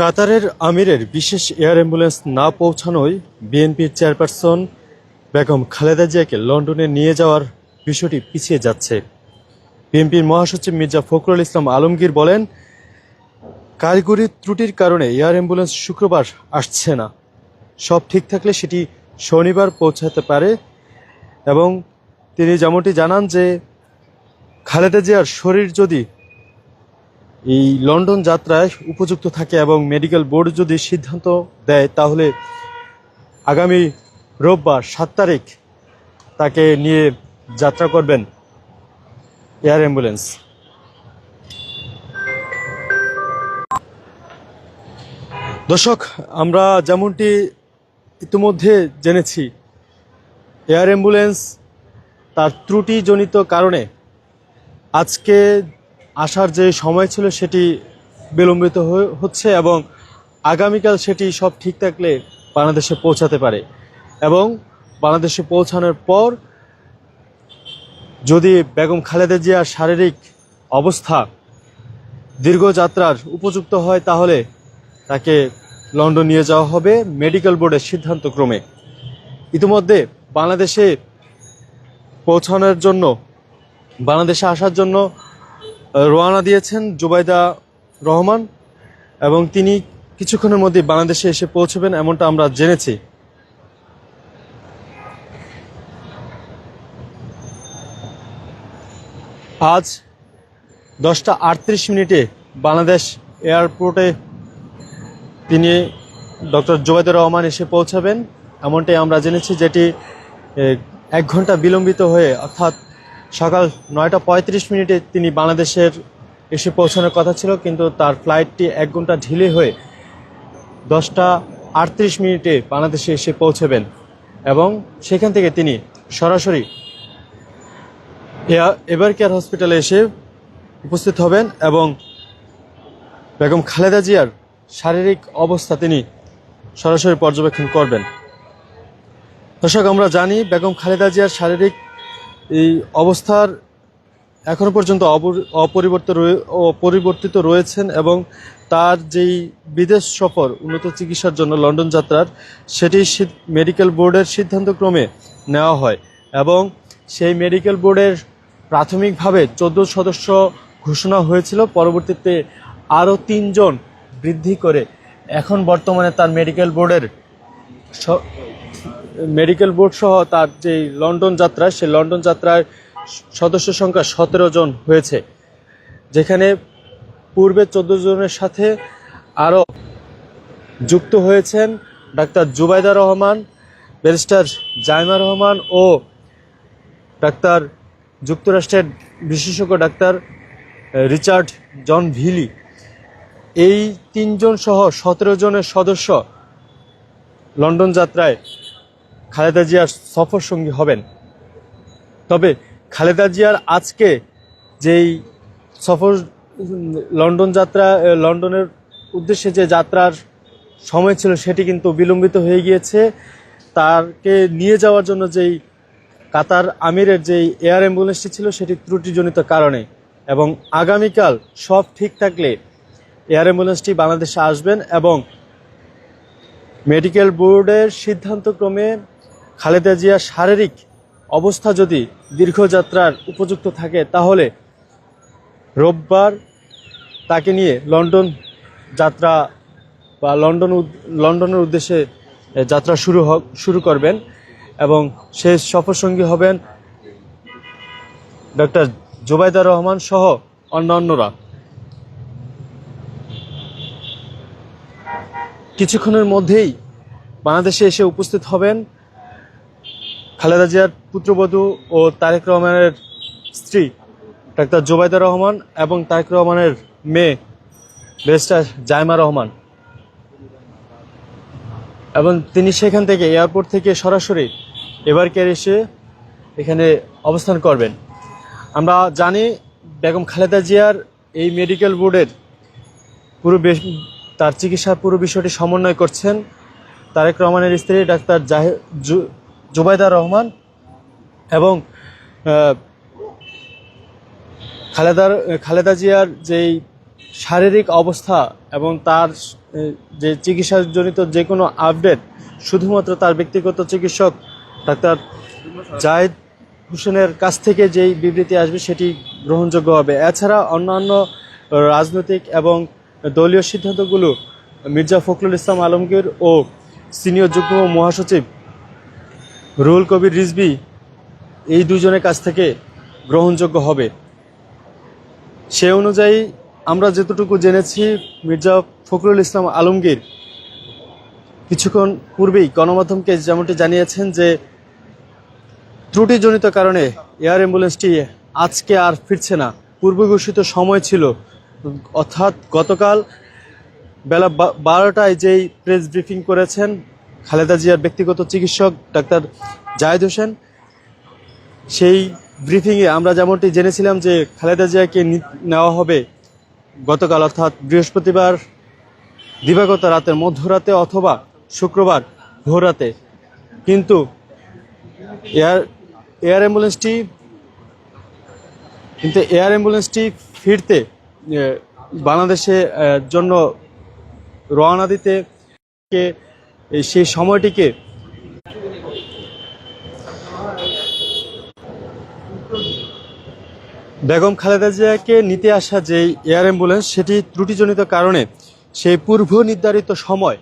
কাতারের আমিরের বিশেষ এয়ার অ্যাম্বুলেন্স না পৌঁছানোয় বিএনপির চেয়ারপারসন বেগম খালেদা জিয়াকে লন্ডনে নিয়ে যাওয়ার বিষয়টি পিছিয়ে যাচ্ছে। বিএনপির মহাসচিব মির্জা ফখরুল ইসলাম আলমগীর বলেন, কারিগরি ত্রুটির কারণে এয়ার অ্যাম্বুলেন্স শুক্রবার আসছে না। সব ঠিক থাকলে সেটি শনিবার পৌঁছাতে পারে এবং তিনি যেমনটি জানান যে, খালেদা জিয়ার শরীর যদি এই লন্ডন যাত্রায় উপযুক্ত থাকে এবং মেডিকেল বোর্ড যদি সিদ্ধান্ত দেয়, তাহলে আগামী রোববার সাত তারিখ তাকে নিয়ে যাত্রা করবেন এয়ার অ্যাম্বুলেন্স। দর্শক, আমরা যেমনটি ইতিমধ্যে জেনেছি, এয়ার অ্যাম্বুলেন্স তার ত্রুটিজনিত কারণে আজকে আসার যে সময় ছিল সেটি বিলম্বিত হচ্ছে এবং আগামীকাল সেটি সব ঠিক থাকলে বাংলাদেশে পৌঁছাতে পারে। এবং বাংলাদেশে পৌঁছানোর পর যদি বেগম খালেদা জিয়ার শারীরিক অবস্থা দীর্ঘ যাত্রার উপযুক্ত হয়, তাহলে তাকে লন্ডন নিয়ে যাওয়া হবে মেডিকেল বোর্ডের সিদ্ধান্ত ক্রমে ইতিমধ্যে বাংলাদেশে পৌঁছানোর জন্য, বাংলাদেশে আসার জন্য রওনা দিয়েছেন জুবাইদা রহমান এবং তিনি কিছুক্ষণের মধ্যে বাংলাদেশে এসে পৌঁছবেন এমনটা আমরা জেনেছি। আজ দশটা আটত্রিশ মিনিটে বাংলাদেশ এয়ারপোর্টে তিনি ডক্টর জুবাইদুর রহমান এসে পৌঁছাবেন, এমনটাই আমরা জেনেছি, যেটি এক ঘণ্টা বিলম্বিত হয়ে, অর্থাৎ সকাল নয়টা পঁয়ত্রিশ মিনিটে তিনি বাংলাদেশের এসে পৌঁছানোর কথা ছিল, কিন্তু তার ফ্লাইটটি এক ঘণ্টা ঢিলে হয়ে দশটা আটত্রিশ মিনিটে বাংলাদেশে এসে পৌঁছবেন এবং সেখান থেকে তিনি সরাসরি এবার কেয়ার হসপিটালে এসে উপস্থিত হবেন এবং বেগম খালেদা জিয়ার শারীরিক অবস্থা তিনি সরাসরি পর্যবেক্ষণ করবেন। দর্শক, আমরা জানি বেগম খালেদা জিয়ার শারীরিক এই অবস্থার এখনও পর্যন্ত অপর- অপরিবর্তিত অপরিবর্তিত রয়েছেন এবং তার যেই বিদেশ সফর, উন্নত চিকিৎসার জন্য লন্ডন যাত্রার, সেটি মেডিকেল বোর্ডের সিদ্ধান্তক্রমে নেওয়া হয় এবং সেই মেডিকেল বোর্ডের প্রাথমিকভাবে চোদ্দ সদস্য ঘোষণা হয়েছিল। পরবর্তীতে আরও তিনজন বৃদ্ধি করে এখন বর্তমানে তার মেডিকেল বোর্ডের মেডিকেল বোর্ড সহ তার যে লন্ডন যাত্রা, সেই লন্ডন যাত্রার সদস্য সংখ্যা সতেরো জন হয়েছে। যেখানে পূর্বে চোদ্দ জনের সাথে আরও যুক্ত হয়েছেন ডাক্তার জুবাইদা রহমান, ব্যারিস্টার জাইমা রহমান ও ডাক্তার যুক্তরাষ্ট্রের বিশেষজ্ঞ ডাক্তার রিচার্ড জন ভিলি। এই তিনজন সহ সতেরো জনের সদস্য লন্ডন যাত্রায় খালেদা জিয়ার সফর সঙ্গী হবেন। তবে খালেদা জিয়ার আজকে যেই সফর, লন্ডন যাত্রা লন্ডনের উদ্দেশ্যে যে যাত্রার সময় ছিল সেটি কিন্তু বিলম্বিত হয়ে গিয়েছে। তাকে নিয়ে যাওয়ার জন্য যেই কাতার আমিরের যেই এয়ার অ্যাম্বুলেন্সটি ছিল সেটি ত্রুটিজনিত কারণে এবং আগামীকাল সব ঠিক থাকলে এয়ার অ্যাম্বুলেন্সটি বাংলাদেশে আসবেন এবং মেডিকেল বোর্ডের সিদ্ধান্তক্রমে খালেদা জিয়ার শারীরিক অবস্থা যদি দীর্ঘযাত্রার উপযুক্ত থাকে, তাহলে রোববার তাকে নিয়ে লন্ডন যাত্রা বা লন্ডন লন্ডনের উদ্দেশ্যে যাত্রা শুরু হ- শুরু করবেন এবং সে সফরসঙ্গী হবেন ডক্টর জুবাইদা রহমান সহ অন্যান্যরা। কিছুক্ষণের মধ্যেই বাংলাদেশে এসে উপস্থিত হবেন খালেদা জিয়ার পুত্রবধূ ও তারেক রহমানের স্ত্রী, ডাক্তার জোবাইদা রহমান এবং তারেক রহমানের মেয়ে ব্যারিস্টার জাইমা রহমান। এবং তিনি সেখান থেকে এয়ারপোর্ট থেকে সরাসরি এবার কেয়ার এসে এখানে অবস্থান করবেন। আমরা জানি বেগম খালেদা জিয়ার এই মেডিকেল বোর্ডের পুরো তার চিকিৎসার পুরো বিষয়টি সমন্বয় করছেন তারেক রহমানের স্ত্রী ডাক্তার জাহে জুবাইদা রহমান এবং খালেদার, খালেদা জিয়ার যেই শারীরিক অবস্থা এবং তার যে চিকিৎসাজনিত যে কোনো আপডেট, শুধুমাত্র তার ব্যক্তিগত চিকিৎসক ডাক্তার জায়েদ হোসেনের কাছ থেকে যেই বিবৃতি আসবে সেটি গ্রহণযোগ্য হবে। এছাড়া অন্যান্য রাজনৈতিক এবং দলীয় সিদ্ধান্তগুলো মির্জা ফখরুল ইসলাম আলমগীর ও সিনিয়র যুগ্ম মহাসচিব রুহুল কবির রিজবি এই দুজনের কাছ থেকে গ্রহণযোগ্য হবে। সে অনুযায়ী আমরা যতটুকু জেনেছি, মির্জা ফখরুল ইসলাম আলমগীর কিছুক্ষণ পূর্বেই গণমাধ্যমকে যেমনটি জানিয়েছেন যে, ত্রুটিজনিত কারণে এয়ার অ্যাম্বুলেন্সটি আজকে আর ফিরছে না। পূর্ব ঘোষিত সময় ছিল, অর্থাৎ গতকাল বেলা বারোটায় যেই প্রেস ব্রিফিং করেছেন খালেদা জিয়ার ব্যক্তিগত চিকিৎসক ডাক্তার জায়েদ হোসেন। সেই ব্রিফিংয়ে আমরা যেমনটি জেনেছিলাম যে খালেদা জিয়াকে নেওয়া হবে গতকাল, অর্থাৎ বৃহস্পতিবার, দিবাগত রাতের মধ্যরাতে অথবা শুক্রবার ভোররাতে। কিন্তু এয়ার এয়ার অ্যাম্বুলেন্সটি কিন্তু এয়ার অ্যাম্বুলেন্সটি ফিরতে বাংলাদেশে জন্য রওনা দিতে সেই সময়টিকে বেগম খালেদা জিয়াকে নিতে আসা যে এয়ার অ্যাম্বুলেন্স, সেটি ত্রুটিজনিত কারণে সেই পূর্ব নির্ধারিত সময়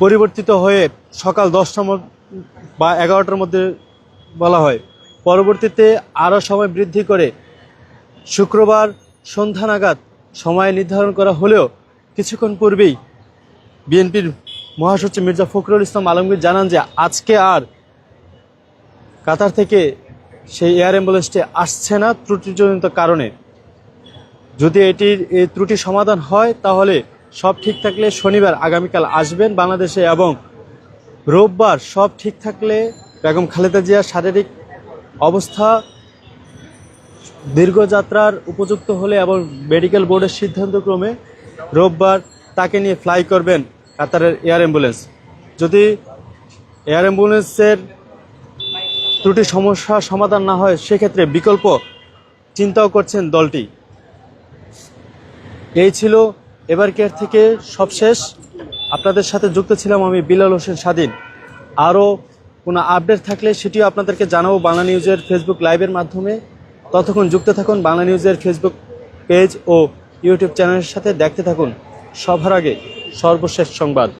পরিবর্তিত হয়ে সকাল মধ্যে বা এগারোটার মধ্যে বলা হয়। পরবর্তীতে আরও সময় বৃদ্ধি করে শুক্রবার সন্ধ্যা নাগাদ সময় নির্ধারণ করা হলেও কিছুক্ষণ পূর্বেই বিএনপির মহাসচিব মির্জা ফখরুল ইসলাম আলমগীর জানান যে আজকে আর কাতার থেকে সেই এয়ার অ্যাম্বুলেন্সটি আসছে না ত্রুটিজনিত কারণে। যদি এটির এই ত্রুটি সমাধান হয়, তাহলে সব ঠিক থাকলে শনিবার আগামীকাল আসবেন বাংলাদেশে এবং রোববার সব ঠিক থাকলে বেগম খালেদা জিয়ার শারীরিক অবস্থা দীর্ঘযাত্রার উপযুক্ত হলে এবং মেডিকেল বোর্ডের সিদ্ধান্তক্রমে রোববার তাকে নিয়ে ফ্লাই করবেন কাতারের এয়ার অ্যাম্বুলেন্স। যদি এয়ার অ্যাম্বুলেন্সের ত্রুটি সমস্যা সমাধান না হয়, সেক্ষেত্রে বিকল্প চিন্তাও করছেন দলটি। এই ছিল এবার কেয়ার থেকে সবশেষ। আপনাদের সাথে যুক্ত ছিলাম আমি বিলাল হোসেন স্বাধীন। আরও কোনো আপডেট থাকলে সেটিও আপনাদেরকে জানাব বাংলা নিউজের ফেসবুক লাইভের মাধ্যমে। ততক্ষণ যুক্ত থাকুন বাংলা নিউজের ফেসবুক পেজ ও ইউটিউব চ্যানেলের সাথে। দেখতে থাকুন। সবার আগে সর্বশেষ সংবাদ।